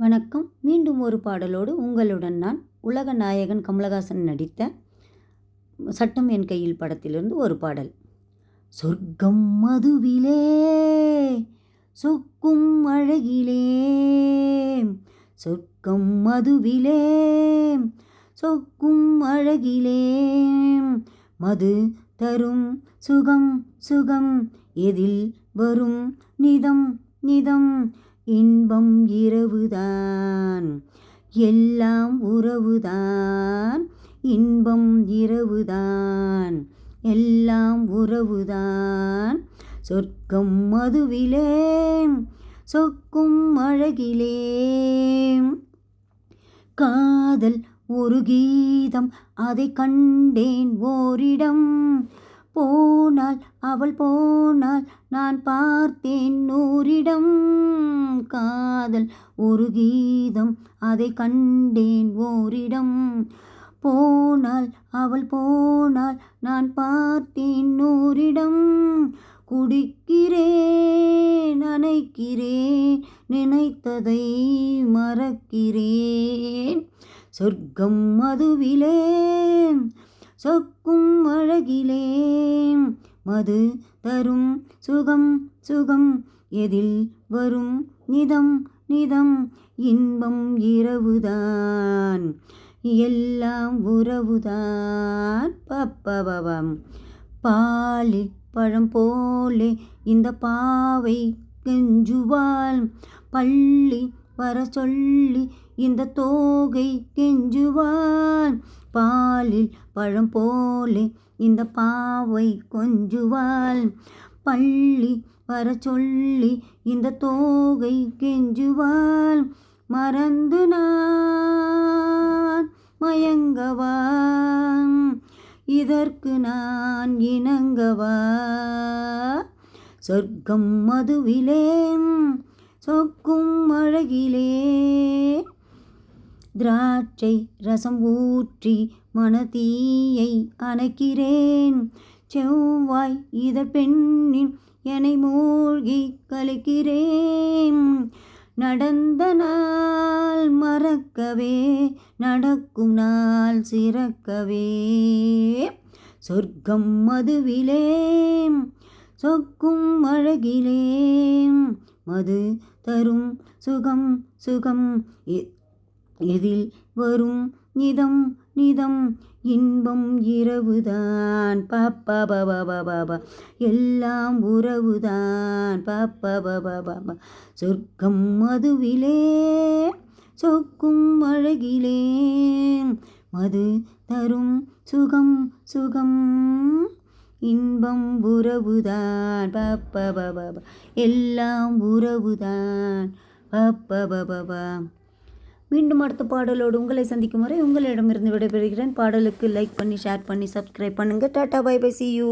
வணக்கம். மீண்டும் ஒரு பாடலோடு உங்களுடன் நான் உலக நாயகன் கமலஹாசன் நடித்த சட்டம் என் கையில் படத்திலிருந்து ஒரு பாடல். சொர்க்கம் மதுவிலே சொக்கும் அழகிலே சொர்க்கம் மதுவிலே சொக்கும் அழகிலே மது தரும் சுகம் சுகம் எதில் வரும் நிதம் நிதம் இன்பம் இரவுதான் எல்லாம் உறவுதான் இன்பம் இரவுதான் எல்லாம் உறவுதான். சொர்க்கம் மதுவிலே சொக்கும் அழகிலே. காதல் ஒரு கீதம் அதை கண்டேன் ஓரிடம். போனால் அவள் போனால் நான் பார்த்தேன் நூறிடம். காதல் ஒரு கீதம். அதை கண்டேன் ஓரிடம். போனால் அவள் போனால் நான் பார்த்தேன் நூறிடம். குடிக்கிறேன் நினைக்கிறேன் நினைத்ததை மறக்கிறேன். சொர்க்கம் மதுவிலே சொக்கும் அழகிலே. மது தரும் சுகம் சுகம். எதில் வரும் நிதம் நிதம். இன்பம் இரவுதான். எல்லாம் உறவுதான். பப்பபவம் பாலில் பழம் போலே இந்த பாவை கெஞ்சுவாள். பள்ளி வர சொல்லி இந்த தோகை கெஞ்சுவாள். பாலில் பழம் போலே இந்த பாவை கொஞ்சுவாள். பள்ளி வர சொல்லி இந்த தோகை கெஞ்சுவாள். மறந்து நான் மயங்கவா இதற்கு நான் இணங்கவா? சொர்க்கம் மதுவிலே சொக்கும் அழகிலே. திராட்சை ரசம் ஊற்றி மனதீயை அணைக்கிறேன். செவ்வாய் இதழ் பெண்ணின் என்னை மூழ்கி கலைக்கிறேன். நடந்த நாள் மறக்கவே நடக்கும் நாள் சிறக்கவே. சொர்க்கம் மதுவிலே சொக்கும் அழகிலே. மது தரும் சுகம் சுகம் எதில் வரும் நிதம் நிதம்? இன்பம் இரவுதான். பாப்பா பாபா பாபா எல்லாம் உறவுதான். பாப்பா பாபா பாபா சொர்க்கம் மதுவிலே சொக்கும் அழகிலே. மது தரும் சுகம் சுகம். இன்பம் உறவுதான். பாப்பா பாபா எல்லாம் உறவுதான். பாப்பா பாபா மீண்டும் அடுத்த பாடலோடு உங்களை சந்திக்கும் வரை உங்களிடமிருந்து விடைபெறுகிறேன். பாடலுக்கு லைக் பண்ணி ஷேர் பண்ணி சப்ஸ்கிரைப் பண்ணுங்கள் tata bye bye see you